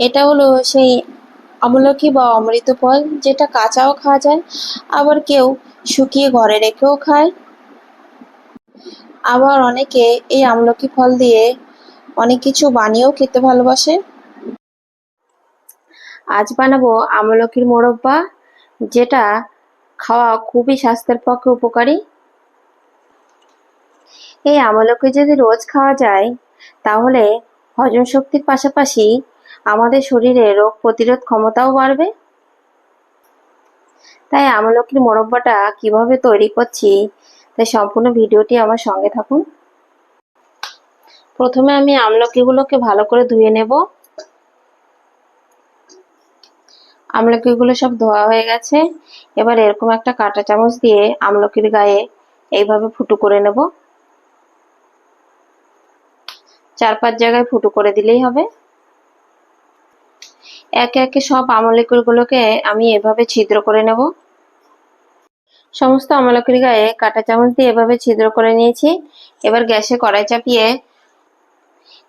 এটা হলো সেই আমলকি বা অমৃত ফল, যেটা কাঁচাও খাওয়া যায়, আবার কেউ শুকিয়ে ঘরে রেখেও খায়। আবার অনেকে এই আমলকি ফল দিয়ে অনেক কিছু বানিয়েও খেতে ভালোবাসে। আজ বানাবো আমলকির মোরব্বা, যেটা খাওয়া খুবই স্বাস্থ্যের পক্ষে উপকারী। এই আমলকি যদি রোজ খাওয়া যায়, তাহলে হজম শক্তির পাশাপাশি আমাদের শরীরে রোগ প্রতিরোধ ক্ষমতাও বাড়বে। তাই আমলকির মোরব্বাটা কীভাবে তৈরি করছি, তাই সম্পূর্ণ ভিডিওটি আমার সঙ্গে থাকুন। প্রথমে আমি আমলকিগুলোকে ভালো করে ধুয়ে নেব। আমলকিগুলো সব ধোয়া হয়ে গেছে। এবার এরকম একটা কাঁটা চামচ দিয়ে আমলকির গায়ে এইভাবে ফুটো করে নেব। চার পাঁচ জায়গায় ফুটো করে দিলেই হবে। একে একে সব আমলকিগুলোকে আমি এভাবে ছিদ্র করে নেব। সমস্ত আমলকির গায়ে কাঁটা চামচ দিয়ে এভাবে ছিদ্র করে নিয়েছি। এবার গ্যাসে কড়াই চাপিয়ে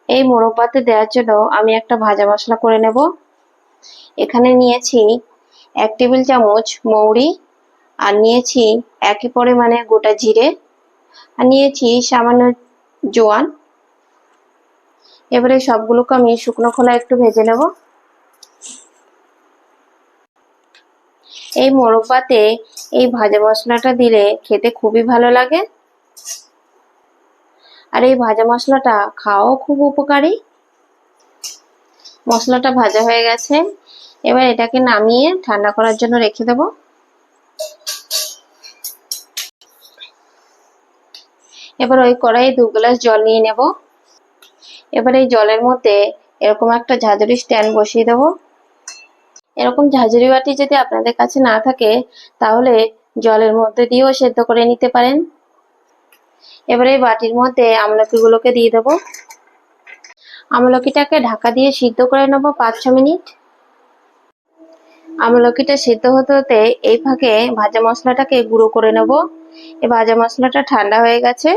এই মোরব্বাতে দেওয়ার জন্য আমি একটা ভাজা মশলা করে নেব। এখানে নিয়েছি এক টেবিল চামচ মৌরি, আর নিয়েছি একই পরিমাণে গোটা জিরে, আর নিয়েছি সামান্য জোয়ান। এবারে সবগুলোকে আমি শুকনো খোলা একটু ভেজে নেব। এই মোরব্বাতে এই ভাজা মশলাটা দিলে খেতে খুবই ভালো লাগে। আর এই ভাজা মশলাটা খাওয়াও খুব উপকারী। মশলাটা ভাজা হয়ে গেছে। এবার এটাকে নামিয়ে ঠান্ডা করার জন্য রেখে দেব। এবার ওই কড়াই দু গ্লাস জল নিয়ে নেব। এবার এই জলের মধ্যে এরকম একটা ঝাঁঝরি স্ট্যান্ড বসিয়ে দেবো। এরকম ঝাঁঝরি বাটি যদি আপনাদের কাছে না থাকে, তাহলে জলের মধ্যে দিয়েও সেদ্ধ করে নিতে পারেন। এবারে বাটির মধ্যে আমলকিগুলোকে দিয়ে দেবো। আমলকিটাকে ঢাকা দিয়ে সিদ্ধ করে নেব পাঁচ ছ মিনিট। আমলকিটা সিদ্ধ হতে হতে এই ফাঁকে ভাজা মশলাটাকে গুঁড়ো করে নেব। এই ভাজা মশলাটা ঠান্ডা হয়ে গেছে।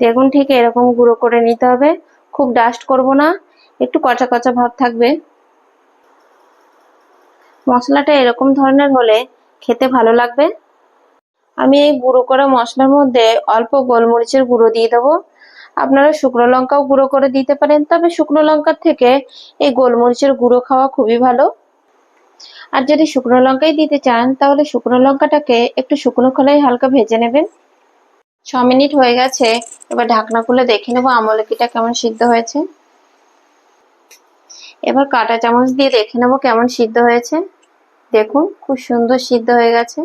দেখুন ঠিক এরকম গুঁড়ো করে নিতে হবে। খুব ডাস্ট করব না। একটু কচা কচা ভাব থাকবে। মশলাটা এরকম ধরনের হলে খেতে ভালো লাগবে। আমি এই গুঁড়ো করা মশলার মধ্যে অল্প গোলমরিচের গুঁড়ো দিয়ে দেবো। আপনারা শুকনো লঙ্কাও গুঁড়ো করে দিতে পারেন, তবে শুকনো লঙ্কার থেকে এই গোলমরিচের গুঁড়ো খাওয়া খুবই ভালো। আর যদি শুকনো লঙ্কাই দিতে চান, তাহলে শুকনো লঙ্কাটাকে একটু শুকনো খোলায় হালকা ভেজে নেবেন। ছ মিনিট হয়ে গেছে, এবার ঢাকনা খুলে দেখে নেব আমলকিটা কেমন সিদ্ধ হয়েছে। এবার কাটা চামচ দিয়ে দেখে নেব কেমন সিদ্ধ হয়েছে। দেখুন, খুব সুন্দর সিদ্ধ হয়ে গেছে।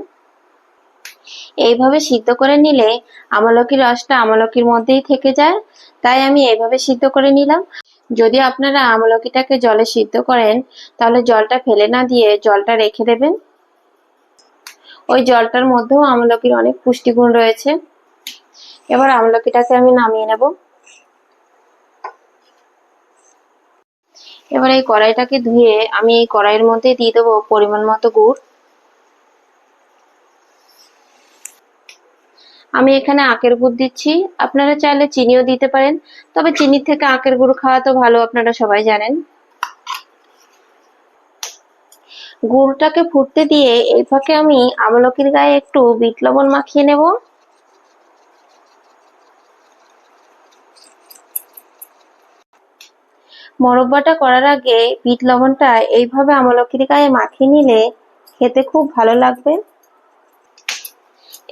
এইভাবে সিদ্ধ করে নিলে আমলকির রসটা আমলকির মধ্যেই থেকে যায়, তাই আমি এইভাবে সিদ্ধ করে নিলাম। যদি আপনারা আমলকিটাকে জলে সিদ্ধ করেন, তাহলে জলটা ফেলে না দিয়ে জলটা রেখে দেবেন। ওই জলটার মধ্যেও আমলকির অনেক পুষ্টিগুণ রয়েছে। এবার আমলকিটাকে আমি নামিয়ে নেব। এবার এই কড়াইটাকে ধুয়ে আমি এই কড়াইয়ের মধ্যে দিয়ে দেবো পরিমাণ মতো গুড়। আমি এখানে আখের গুড় দিচ্ছি। আপনারা চাইলে চিনিও দিতে পারেন, তবে চিনির থেকে আখের গুড় খাওয়া তো ভালো, আপনারা সবাই জানেন। গুড়টাকে ফুটতে দিয়ে এই ফাঁকে আমি আমলকির গায়ে একটু বিট লবণ মাখিয়ে নেব। মরব্বাটা করার আগে বিট লবণটা এইভাবে আমলকির গায়ে মাখিয়ে নিলে খেতে খুব ভালো লাগবে।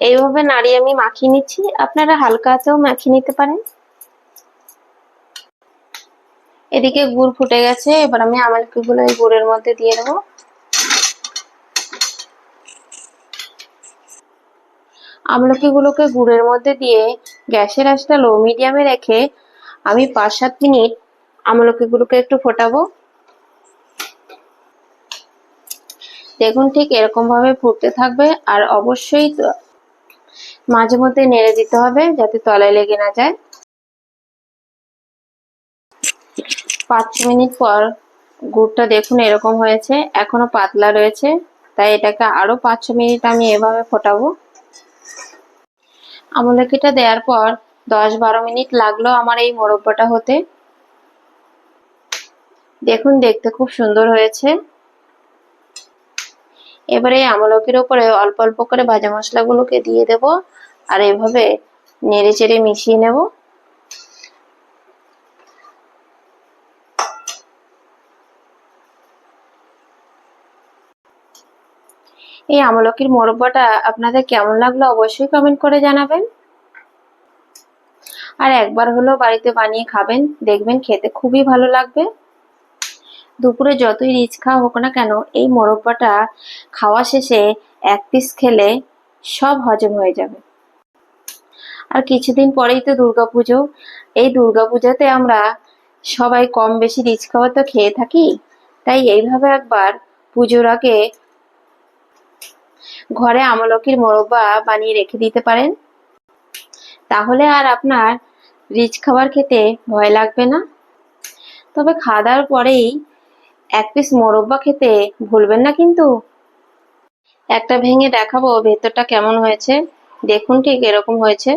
এইভাবে নাড়িয়ে আমি মাখিয়ে নিচ্ছি। আপনারা হালকা হাতেও মাখিয়ে নিতে পারেন। এদিকে গুড় ফুটে গেছে। এবার আমি আমলকিগুলো এই গুড়ের মধ্যে দিয়ে দেবো। আমলকিগুলোকে গুড়ের মধ্যে দিয়ে গ্যাসের আঁচটা লো মিডিয়ামে রেখে আমি পাঁচ সাত মিনিট আমলকিগুলোকে একটু ফোটাবো। দেখুন ঠিক এরকম ভাবে ফুটতে থাকবে আর অবশ্যই মাঝে মধ্যে নেড়ে দিতে হবে যাতে তলায় লেগে না যায়। পাঁচ মিনিট পর গুড়টা দেখুন এরকম হয়েছে, এখনও পাতলা রয়েছে, তাই এটাকে আরও পাঁচ মিনিট আমি এভাবে ফোটাবো। আমলকিটা দেওয়ার পর দশ বারো মিনিট লাগল আমার এই মোরব্বাটা হতে। দেখুন, দেখতে খুব সুন্দর হয়েছে। এবারে এই আমলকির ওপরে অল্প অল্প করে ভাজা মশলাগুলোকে দিয়ে দেব আর এভাবে নেড়ে চেড়ে মিশিয়ে নেব। এই আমলকির মোরব্বাটা আপনাদের কেমন লাগল অবশ্যই কমেন্ট করে জানাবেন। আর একবার হলেও বাড়িতে বানিয়ে খাবেন, দেখবেন খেতে খুবই ভালো লাগবে। দুপুরে যতই রিচ খাওয়া হোক না কেন, এই মোরব্বাটা খাওয়া শেষে এক পিস খেলে সব হজম হয়ে যাবে। আর কিছুদিন পরেই তো দুর্গাপুজো। এই দুর্গাপূজাতে আমরা সবাই কম বেশি রিচ খাবার তো খেয়ে থাকি। তাই এইভাবে একবার পুজোর আগে ঘরে আমলকির মোরব্বা বানিয়ে রেখে দিতে পারেন। তাহলে আর আপনার রিচ খাবার খেতে ভয় লাগবে না। তবে খাওয়া দাওয়ার পরেই এক পিস মোরব্বা খেতে ভুলবেন না কিন্তু। একটা ভেঙে দেখাবো, ভেতরটা কেমন হয়েছে? দেখুন ঠিক এরকম হয়েছে।